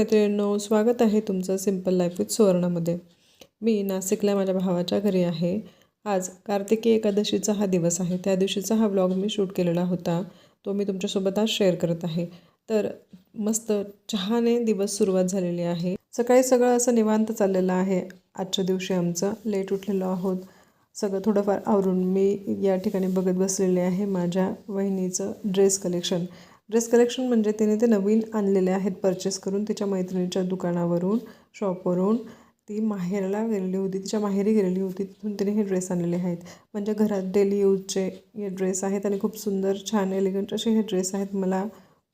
मैत्रिणींनो स्वागत आहे तुमचं सिंपल लाईफ विथ सुवर्णामध्ये. मी नाशिकला माझ्या भावाच्या घरी आहे. आज कार्तिकी एकादशीचा हा दिवस आहे. त्या दिवशीचा हा व्लॉग मी शूट केलेला होता. तो मी तुमच्यासोबत आज शेअर करत आहे. तर मस्त चहाने दिवस सुरुवात झालेली आहे. सकाळी सगळं असं निवांत चाललेलं आहे. आजच्या दिवशी आमचं लेट उठलेलो आहोत. सगळं थोडंफार आवरून मी या ठिकाणी बघत बसलेले आहे. माझ्या वहिनीचं ड्रेस कलेक्शन ड्रेस कलेक्शन म्हणजे तिने ते नवीन आणलेले आहेत परचेस करून तिच्या मैत्रिणीच्या दुकानावरून शॉपवरून ती माहेरला गेलेली होती तिच्या माहेरी गेलेली होती तिथून तिने हे ड्रेस आणलेले आहेत. म्हणजे घरात डेली यूजचे हे ड्रेस आहेत आणि खूप सुंदर छान एलिगंट असे हे ड्रेस आहेत. मला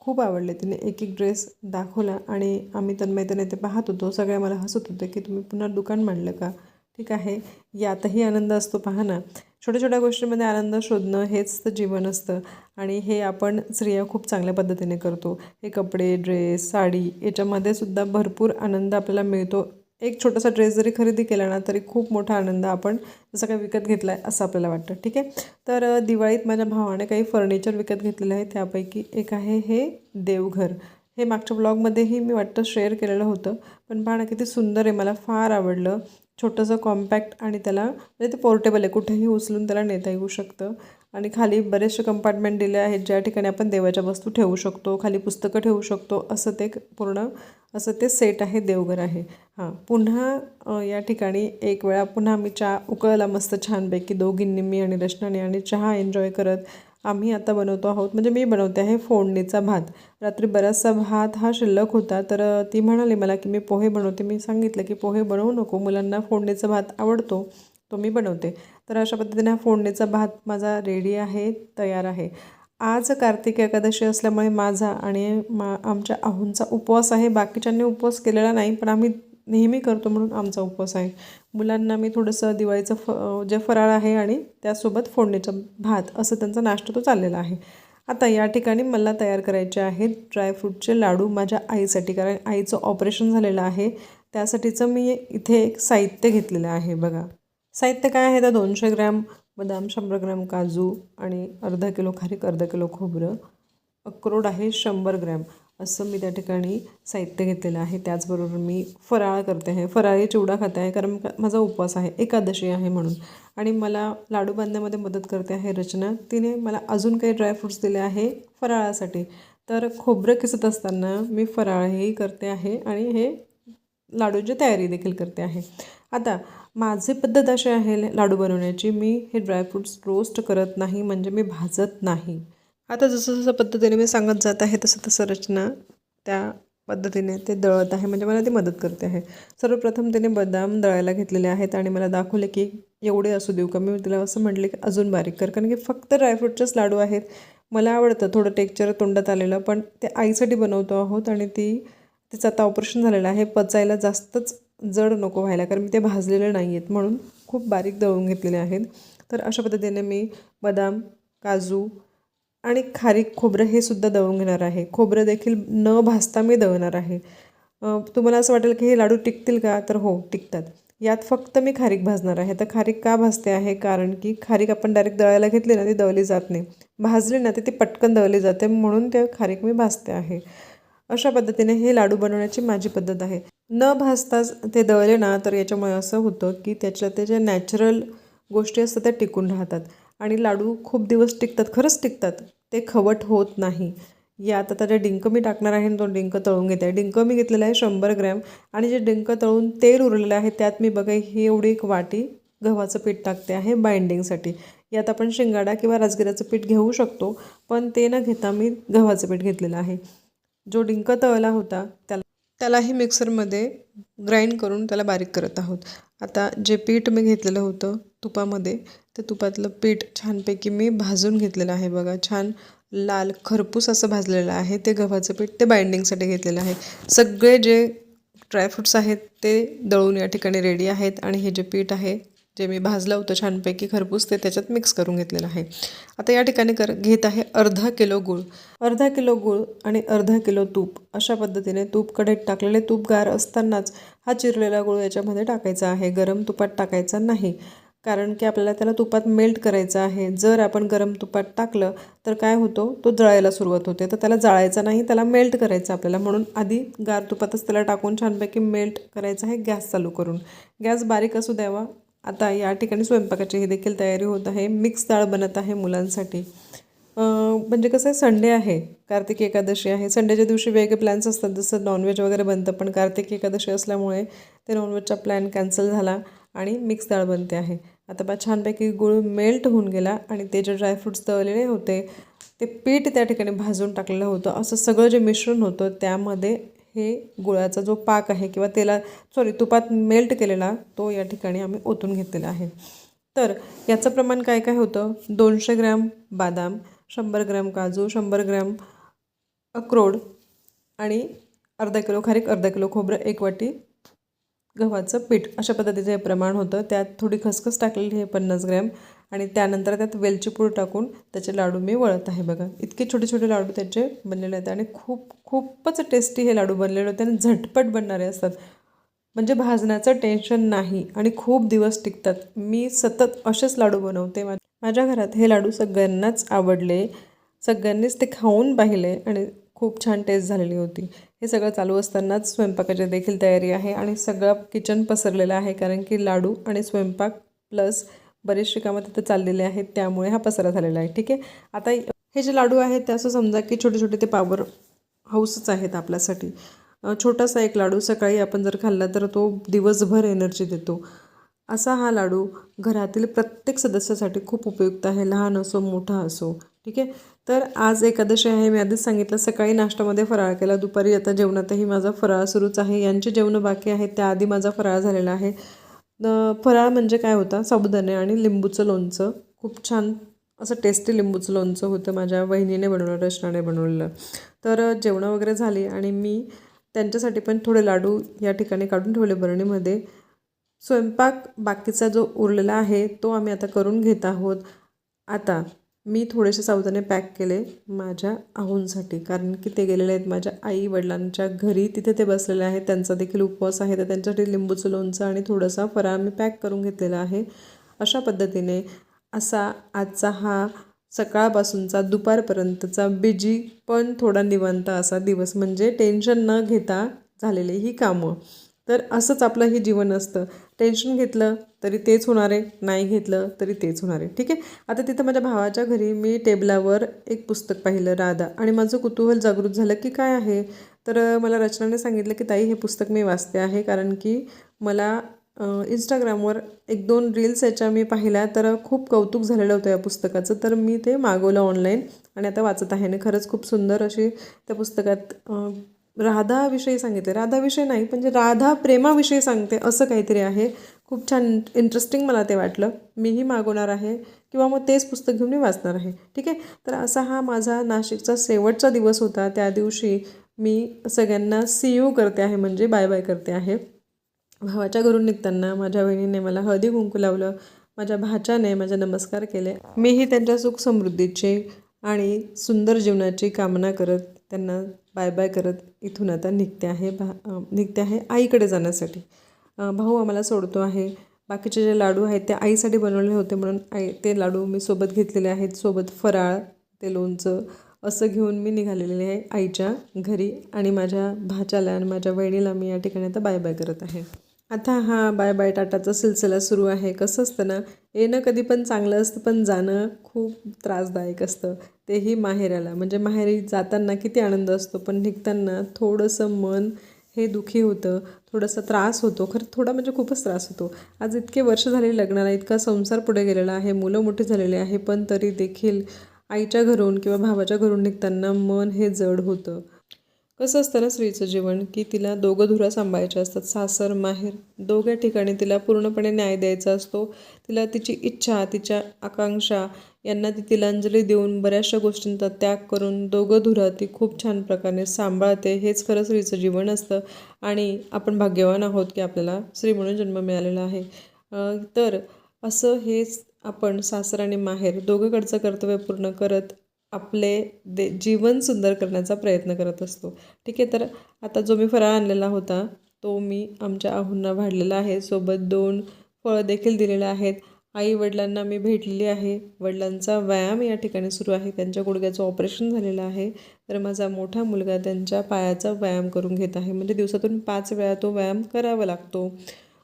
खूप आवडले. तिने एक एक ड्रेस दाखवला आणि आम्ही तन्मयतेने ते पाहत होतो. सगळ्या मला हसत होते की तुम्ही पुन्हा दुकान मांडलं का? ठीक आहे. यातही आनंद असतो. पहा ना. छोट्या छोट्या गोष्टींमध्ये आनंद शोधणं हेच तर जीवन असतं. आणि हे आपण स्त्रिया खूप चांगल्या पद्धतीने करतो. हे कपडे ड्रेस साडी याच्यामध्ये सुद्धा भरपूर आनंद आपल्याला मिळतो. एक छोटासा ड्रेस जरी खरेदी केला ना तरी खूप मोठा आनंद आपण जसं काही विकत घेतला आहे असं आपल्याला वाटतं. ठीक आहे? तर दिवाळीत माझ्या भावाने काही फर्निचर विकत घेतलेलं आहे. त्यापैकी एक आहे हे देवघर. हे मागच्या ब्लॉगमध्येही मी वाटतं शेअर केलेलं होतं. पण पाहणं किती सुंदर आहे. मला फार आवडलं. छोटंसं कॉम्पॅक्ट आणि त्याला म्हणजे ते पोर्टेबल आहे कुठेही उचलून त्याला नेता येऊ शकतं. आणि खाली बरेचसे कंपार्टमेंट दिले आहेत ज्या ठिकाणी आपण देवाच्या वस्तू ठेवू शकतो खाली पुस्तकं ठेवू शकतो असं ते एक पूर्ण असं ते सेट आहे देवघर आहे. हां पुन्हा या ठिकाणी एक वेळा पुन्हा आम्ही चहा उकळला मस्त छानपैकी दोघींनी मी आणि रचनाने आणि चहा एन्जॉय करत आम्ही आता बनवतो आहोत. म्हणजे मी बनवते आहे फोडणीचा भात. रात्री बराचसा भात हा शिल्लक होता. तर ती म्हणाली मला की मी पोहे बनवते. मी सांगितलं की पोहे बनवू नको. मुलांना फोडणीचा भात आवडतो तो मी बनवते. तर अशा पद्धतीने हा फोडणीचा भात माझा रेडी आहे तयार आहे. आज कार्तिक एकादशी असल्यामुळे माझा आणि मा आमच्या आहूंचा उपवास आहे. बाकीच्यांनी उपवास केलेला नाही पण आम्ही नेहमी करतो म्हणून आमचा उपवास आहे. मुलांना मी थोडंसं दिवाळीचं फ जे फराळ आहे आणि त्यासोबत फोडणीचा भात असं त्यांचा नाश्ता तो चाललेला आहे. आता या ठिकाणी मला तयार करायचे आहेत ड्रायफ्रूटचे लाडू माझ्या आईसाठी कारण आईचं ऑपरेशन झालेलं आहे. त्यासाठीचं मी इथे एक साहित्य घेतलेलं आहे बघा. साहित्य काय आहे? तर दोनशे ग्रॅम बदाम शंभर ग्रॅम काजू आणि अर्धा किलो खारीक अर्धा किलो खोबरं. अक्रोड आहे शंभर ग्रॅम. असं मी त्या ठिकाणी साहित्य घेतलेलं आहे. त्याचबरोबर मी फराळ करते आहे. फराळी चिवडा खाते आहे कारण का- माझा उपवास आहे. एकादशी आहे म्हणून. आणि मला लाडू बांधण्यामध्ये मदत करते आहे रचना. तिने मला अजून काही ड्रायफ्रूट्स दिले आहे फराळासाठी. तर खोबरं किसत असताना मी फराळही करते आहे आणि हे लाडूची तयारी देखील करते आहे. आता माझी पद्धत अशी आहे लाडू बनवण्याची. मी हे ड्रायफ्रूट्स रोस्ट करत नाही. म्हणजे मी भाजत नाही. आता जसं जसं पद्धतीने मी सांगत जात आहे तसं तसं रचना त्या पद्धतीने ते दळत आहे. म्हणजे मला ती मदत करते आहे. सर्वप्रथम तिने बदाम दळायला घेतलेले आहेत आणि मला दाखवले की एवढे असू देऊ का? मी तिला असं म्हटले की अजून बारीक कर कारण की फक्त ड्रायफ्रूटचेच लाडू आहेत. मला आवडतं थोडं टेक्चर तोंडात आलेलं पण ते आईसाठी बनवतो आहोत आणि ती तिचं आता ऑपरेशन झालेलं आहे. पचायला जास्तच जड नको व्हायला कारण मी ते भाजलेले नाही आहेत म्हणून खूप बारीक दळून घेतलेले आहेत. तर अशा पद्धतीने मी बदाम काजू आणि खारीक खोबरं हे सुद्धा दळून घेणार आहे. खोबरं देखील न भाजता मी दळणार आहे. तुम्हाला असं वाटेल की हे लाडू टिकतील का? तर हो टिकतात. यात फक्त मी खारीक भाजणार आहे. तर खारीक का भाजते आहे? कारण की खारीक आपण डायरेक्ट दळायला घेतली ना ती दळली जात नाही. भाजली ना तर ती पटकन दळली जाते. म्हणून ते खारीक मी भाजते आहे. अशा पद्धतीने हे लाडू बनवण्याची माझी पद्धत आहे. न भाजताच ते दळले ना तर याच्यामुळे असं होतं की त्याच्या ते ज्या नॅचरल गोष्टी असतात त्या टिकून राहतात. आणि लाडू खूप दिवस टिकतात खरंच टिकतात. ते खवट होत नाही. या आता जे डिंक मी टाकणार आहे आणि तो डिंक तळून घेते. डिंक मी घेतलेला आहे शंभर ग्रॅम आणि जे डिंक तळून तेल उरलेलं आहे त्यात मी बघा ही एवढी एक वाटी गव्हाचं पीठ टाकते आहे बाइंडिंगसाठी. यात आपण शिंगाडा किंवा राजगिराचं पीठ घेऊ शकतो पण ते न घेता मी गव्हाचं पीठ घेतलेलं आहे. जो डिंक तळला होता त्याला त्यालाही मिक्सरमध्ये ग्राइंड करून त्याला बारीक करत आहोत. आता जे पीठ मी घेतलेलं होतं तुपामध्ये ते तुपातलं पीठ छानपैकी मी भाजून घेतलेलं आहे बघा. छान लाल खरपूस असं भाजलेलं आहे. ते गव्हाचं पीठ ते बाइंडिंगसाठी घेतलेलं आहे. सगळे जे ड्रायफ्रूट्स आहेत ते दळून या ठिकाणी रेडी आहेत आणि हे जे पीठ आहे जे मी भाजलं होतं छानपैकी खरपूस ते त्याच्यात मिक्स करून घेतलेलं आहे. आता या ठिकाणी कर घेत आहे अर्धा किलो गूळ. अर्धा किलो गूळ आणि अर्धा किलो तूप. अशा पद्धतीने तूप कढईत टाकलेले तूप गार असतानाच हा चिरलेला गूळ याच्यामध्ये टाकायचा आहे. गरम तुपात टाकायचा नाही. कारण की आपल्याला त्याला तुपात मेल्ट करायचं आहे. जर आपण गरम तुपात टाकलं तर काय होतो? तो जळायला सुरुवात होते. तर त्याला जळायचा नाही त्याला मेल्ट करायचं आपल्याला. म्हणून आधी गार तुपातच त्याला टाकून छानपैकी मेल्ट करायचं आहे गॅस चालू करून. गॅस बारीक असू द्यावा. आता या ठिकाणी स्वयंपाकाची ही देखील तयारी होत आहे. मिक्स डाळ बनत आहे मुलांसाठी. म्हणजे कसं आहे संडे आहे कार्तिक एकादशी आहे. संडेच्या दिवशी वेगळे प्लॅन्स असतात. जसं नॉनव्हेज वगैरे बनतं पण कार्तिक एकादशी असल्यामुळे ते नॉनव्हेजचा प्लॅन कॅन्सल झाला आणि मिक्स डाळ बनते आहे. आता बा छानपैकी गुळ मेल्ट होऊन गेला आणि ते जे ड्रायफ्रूट्स तळलेले होते ते पीठ त्या ठिकाणी भाजून टाकलेलं होतं. असं सगळं जे मिश्रण होतं त्यामध्ये हे गुळाचा जो पाक आहे किंवा तेला सॉरी तुपात मेल्ट केलेला तो या ठिकाणी आम्ही ओतून घेतलेला आहे. तर याचं प्रमाण काय काय होतं? दोनशे ग्रॅम बादाम शंभर ग्रॅम काजू शंभर ग्रॅम अक्रोड आणि अर्धा किलो खारीक अर्धा किलो खोबरं एक वाटी गव्हाचं पीठ. अशा पद्धतीचं हे प्रमाण होतं. त्यात थोडी खसखस टाकलेली आहे पन्नास ग्रॅम. आणि त्यानंतर त्यात वेलची पूड टाकून त्याचे लाडू मी वळत आहे बघा. इतके छोटे छोटे लाडू त्याचे बनलेले आहेत आणि खूप खूपच टेस्टी हे लाडू बनलेले होते आणि झटपट बनणारे असतात. म्हणजे भाजण्याचं टेन्शन नाही आणि खूप दिवस टिकतात. मी सतत असेच लाडू बनवते. माझ्या घरात हे लाडू सगळ्यांनाच आवडले. सगळ्यांनीच ते खाऊन पाहिले आणि खूप छान टेस्ट झालेली होती. हे सगळं चालू असतानाच स्वयंपाकाची देखील तयारी आहे आणि सगळं किचन पसरलेलं आहे. कारण की लाडू आणि स्वयंपाक प्लस बरेचसे कामं तिथं चाललेले आहेत त्यामुळे हा पसारा झालेला आहे. ठीक आहे? आता हे जे लाडू आहेत ते असं समजा की छोटे छोटे ते पावर हाऊसच आहेत आपल्यासाठी. छोटासा एक लाडू सकाळी आपण जर खाल्ला तर तो दिवसभर एनर्जी देतो. असा हा लाडू घरातील प्रत्येक सदस्यासाठी खूप उपयुक्त आहे लहान असो मोठा असो. ठीक आहे? तर आज एकादशी आहे मी आधीच सांगितलं सकाळी नाश्त्यामध्ये फराळ केला दुपारी आता जेवणातही माझा फराळ सुरूच आहे. यांचे जेवणं बाकी आहेत त्याआधी माझा फराळ झालेला आहे. फराळ म्हणजे काय होता? साबुदाणे आणि लिंबूचं लोणचं. खूप छान असं टेस्टी लिंबूचं लोणचं होतं माझ्या वहिनीने बनवलं रचनाने बनवलेलं. तर जेवणं वगैरे झाली आणि मी त्यांच्यासाठी पण थोडे लाडू या ठिकाणी काढून ठेवले बरणीमध्ये. स्वयंपाक बाकीचा जो उरलेला आहे तो आम्ही आता करून घेत आहोत. आता मी थोडेसे सावधाने पॅक केले माझ्या आहूंसाठी कारण की ते गेलेले आहेत माझ्या आई वडिलांच्या घरी. तिथे ते बसलेले आहेत त्यांचा देखील उपवास आहे तर त्यांच्यासाठी लिंबूचं लोणचं आणि थोडासा फराळ मी पॅक करून घेतलेला आहे. अशा पद्धतीने असा आजचा हा सकाळपासूनचा दुपारपर्यंतचा बिजी पण थोडा निवांत असा दिवस म्हणजे टेन्शन न घेता झालेली ही कामं. तर असंच आपलं हे जीवन असतं. टेन्शन घेतलं तरी तेच होणार आहे नाही घेतलं तरी तेच होणार आहे. ठीक आहे? आता तिथं माझ्या भावाच्या घरी मी टेबलावर एक पुस्तक पाहिलं राधा. आणि माझं कुतूहल जागृत झालं की काय आहे? तर मला रचनाने सांगितलं की ताई हे पुस्तक मी वाचते आहे कारण की मला इंस्टाग्रामवर एक दोन रील्स याच्या मी पाहिल्या तर खूप कौतुक झालेलं होतं या पुस्तकाचं. तर मी ते मागवलं ऑनलाईन आणि आता वाचत आहे आणि खरंच खूप सुंदर अशी त्या पुस्तकात राधाविषयी सांगितले. राधाविषयी नाही म्हणजे राधा प्रेमाविषयी सांगते असं काहीतरी आहे. खूप छान इंटरेस्टिंग मला ते वाटलं. मीही मागवणार आहे किंवा मग तेच पुस्तक घेऊन मी वाचणार आहे. ठीक आहे? तर असा हा माझा नाशिकचा शेवटचा दिवस होता. त्या दिवशी मी सगळ्यांना सी यू करते आहे म्हणजे बाय बाय करते आहे. भावाच्या घरून निघताना माझ्या बहिणीने मला हळदी कुंकू लावलं माझ्या भाच्याने माझे नमस्कार केले. मीही त्यांच्या सुख समृद्धीचे आणि सुंदर जीवनाची कामना करत त्यांना बाय बाय करत इथून आता निघते आहे भा निघते आहे आईकडे जाण्यासाठी. भाऊ आम्हाला सोडतो आहे. बाकीचे जे लाडू आहेत ते आईसाठी बनवले होते म्हणून आई ते लाडू मी सोबत घेतलेले आहेत. सोबत फराळ ते लोणचं असं घेऊन मी निघालेले आहे आईच्या घरी आणि माझ्या भाच्याला आणि माझ्या बहिणीला मी या ठिकाणी आता बाय बाय करत आहे. आता हा बाय बाय टाटाचा सिलसिला सुरू आहे. कसं असतं ना येणं कधी पण चांगलं असतं पण जाणं खूप त्रासदायक असतं. तेही माहेराला. म्हणजे माहेरी जाताना किती आनंद असतो पण निघताना थोडंसं मन हे दुखी होतं थोडासा त्रास होतो. खरं थोडा म्हणजे खूपच त्रास होतो. आज इतके वर्ष झाले लग्नाला इतका संसार पुढे गेलेला आहे मुलं मोठी झालेली आहे पण तरी देखील आईच्या घरून किंवा भावाच्या घरून निघताना मन हे जड होतं. कसं असतं ना स्त्रीचं जीवन की तिला दोघं धुरा सांभाळायच्या असतात सासर माहेर दोघ्या ठिकाणी तिला पूर्णपणे न्याय द्यायचा असतो. तिला तिची इच्छा तिच्या आकांक्षा यांना ती तिलांजली देऊन बऱ्याचशा गोष्टींचा त्याग करून दोघं धुरा ती खूप छान प्रकारे सांभाळते. हेच खरं स्त्रीचं जीवन असतं आणि आपण भाग्यवान आहोत की आपल्याला स्त्री म्हणून जन्म मिळालेला आहे. तर असं हेच आपण सासर आणि माहेर दोघंकडचं कर्तव्य पूर्ण करत आपले दे जीवन सुंदर करण्याचा प्रयत्न करत असतो. ठीक आहे तर आता जो मी फराळ आणलेला होता तो मी आमच्या आहूंना वाढलेला आहे. सोबत दोन फळं देखील दिलेलं आहेत. आई वडिलांना मी भेटलेली आहे. वडिलांचा व्यायाम या ठिकाणी सुरू आहे. त्यांच्या गुडघ्याचं ऑपरेशन झालेलं आहे. तर माझा मोठा मुलगा त्यांच्या पायाचा व्यायाम करून घेत आहे. म्हणजे दिवसातून पाच वेळा तो व्यायाम करावा लागतो.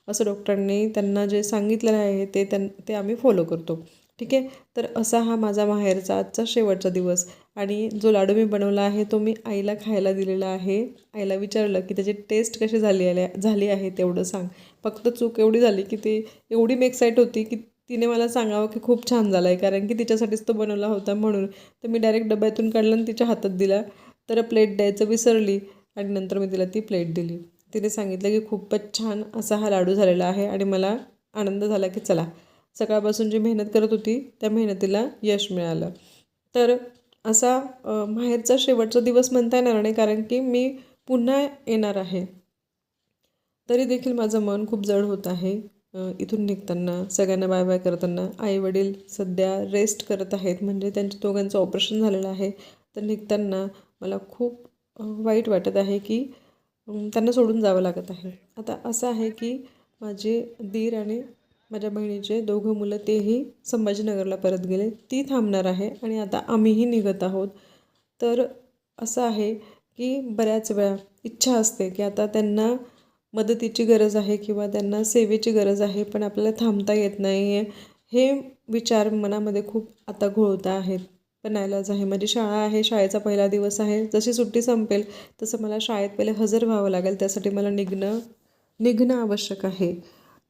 असं डॉक्टरांनी त्यांना जे सांगितलेलं आहे ते त्यां ते आम्ही फॉलो करतो. ठीक आहे? तर असा हा माझा माहेरचा आजचा शेवटचा दिवस. आणि जो लाडू मी बनवला आहे तो मी आईला खायला दिलेला आहे. आईला विचारलं की त्याची टेस्ट कशी झाली आल्या झाली आहे तेवढं सांग. फक्त चूक एवढी झाली की ती एवढी मी एक्साईट होती की तिने मला सांगावं की खूप छान झाला आहे कारण की तिच्यासाठीच तो बनवला होता म्हणून. तर मी डायरेक्ट डब्यातून काढला आणि तिच्या हातात दिला. तर प्लेट द्यायचं विसरली आणि नंतर मी तिला ती प्लेट दिली. तिने सांगितलं की खूपच छान असा हा लाडू झालेला आहे आणि मला आनंद झाला की चला. सकाळपासून जी मेहनत करत होती त्या मेहनतीला यश मिळालं. तर असा माहेरचा शेवटचा दिवस म्हणता येणार नाही कारण की मी पुन्हा येणार आहे. तरी देखील माझं मन खूप जड होत आहे. इथून निघताना सगळ्यांना बाय बाय करताना आई वडील सध्या रेस्ट करत आहेत म्हणजे त्यांच्या दोघांचं ऑपरेशन झालेलं आहे. तर निघताना मला खूप वाईट वाटत आहे की त्यांना सोडून जावं लागत आहे. आता असं आहे की माझे दीर आणि माझ्या बहिणीचे दोघं मुलं तेही संभाजीनगरला परत गेले. ती थांबणार आहे आणि आता आम्हीही निघत आहोत. तर असं आहे की बऱ्याच वेळा इच्छा असते की आता त्यांना मदतीची गरज आहे किंवा त्यांना सेवेची गरज आहे पण आपल्याला थांबता येत नाही आहे हे विचार मनामध्ये खूप आता घोळता आहेत. पण नायलाज आहे. माझी शाळा आहे. शाळेचा पहिला दिवस आहे. जशी सुट्टी संपेल तसं मला शाळेत पहिले हजर व्हावं लागेल. त्यासाठी मला निघणं निघणं आवश्यक आहे.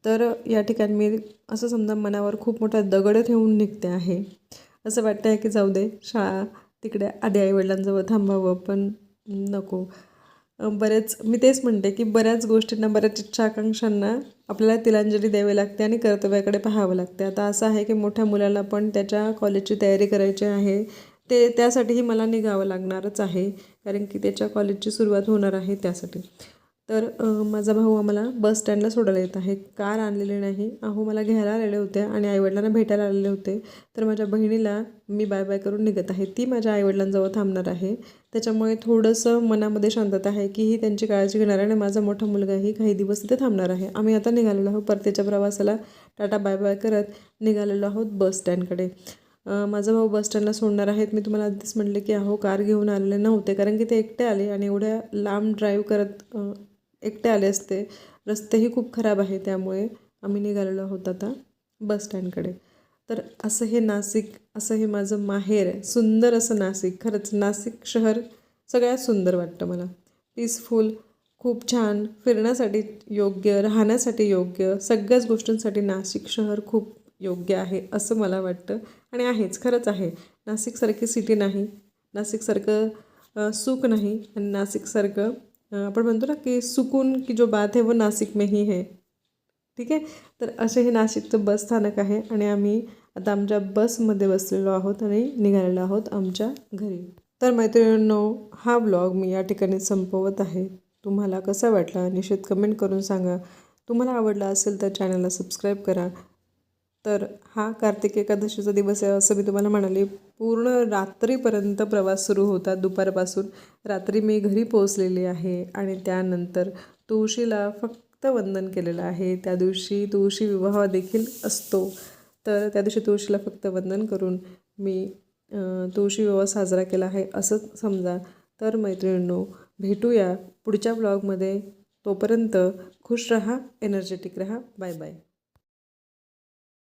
तर या ठिकाणी मी असं समजा मनावर खूप मोठा दगड ठेवून निघते आहे. असं वाटतं आहे की जाऊ दे शाळा तिकडे आधी आईवडिलांजवळ थांबावं पण नको. बरेच मी तेच म्हणते की बऱ्याच गोष्टींना बऱ्याच इच्छा आकांक्षांना आपल्याला तिलांजली द्यावी लागते आणि कर्तव्याकडे पाहावं लागते. आता असं आहे की मोठ्या मुलाला पण त्याच्या कॉलेजची तयारी करायची आहे. ते त्यासाठीही मला निघावं लागणारच आहे कारण की त्याच्या कॉलेजची सुरुवात होणार आहे त्यासाठी. तर माझा भाऊ आम्हाला बस स्टँडला सोडायला येत आहे. कार आणलेली नाही. अहो मला घ्यायला आलेले होते आणि आईवडिलांना भेटायला आलेले होते. तर माझ्या बहिणीला मी बाय बाय करून निघत आहे. ती माझ्या आईवडिलांजवळ थांबणार आहे. त्याच्यामुळे थोडंसं मनामध्ये शांतता आहे की ही त्यांची काळजी घेणार आहे आणि माझा मोठा मुलगाही काही दिवस तिथे थांबणार आहे. आम्ही आता निघालेलो आहोत. परतीच्या प्रवासाला टाटा बाय बाय करत निघालेलो आहोत बस स्टँडकडे. माझा भाऊ बस स्टँडला सोडणार आहेत. मी तुम्हाला आधीच म्हटले की अहो कार घेऊन आलेले नव्हते कारण की ते एकटे आले आणि एवढ्या लांब ड्राईव्ह करत एकटे आले असते. रस्तेही खूप खराब आहे त्यामुळे आम्ही निघालेलो आहोत आता बस स्टँडकडे. तर असं हे नाशिक असं हे माझं माहेर आहे. सुंदर असं नाशिक खरंच नाशिक शहर सगळ्यात सुंदर वाटतं मला. पीसफुल खूप छान फिरण्यासाठी योग्य राहण्यासाठी योग्य सगळ्याच गोष्टींसाठी नाशिक शहर खूप योग्य आहे असं मला वाटतं. आणि आहेच खरंच आहे. नाशिकसारखी सिटी नाही. नाशिकसारखं सुख नाही. आणि नाशिकसारखं आपण म्हणतो ना की सुकून की जो बात है वो नाशिक में ही है ठीक आहे? तर असे हे नाशिकचं बस स्थानक आहे आणि आम्ही आता आमच्या बसमध्ये बसलेलो आहोत आणि निघालेलो आहोत आमच्या घरी. तर मैत्रिणींनो हा ब्लॉग मी या ठिकाणी संपवत आहे. तुम्हाला कसा वाटला? निश्चित कमेंट करून सांगा. तुम्हाला आवडला असेल तर चॅनलला सबस्क्राईब करा. तर हा कार्तिक एकादशीचा दिवस आहे असं मी तुम्हाला म्हणाले. पूर्ण रात्रीपर्यंत प्रवास सुरू होता दुपारपासून. रात्री मी घरी पोहोचलेली आहे आणि त्यानंतर तुळशीला फक्त वंदन केलेलं आहे. त्या दिवशी तुळशी विवाह देखील असतो. तर त्या दिवशी तुळशीला फक्त वंदन करून मी तुळशी विवाह साजरा केला आहे असंच समजा. तर मैत्रिणींनो भेटूया पुढच्या ब्लॉगमध्ये तोपर्यंत खुश रहा एनर्जेटिक रहा. Bye bye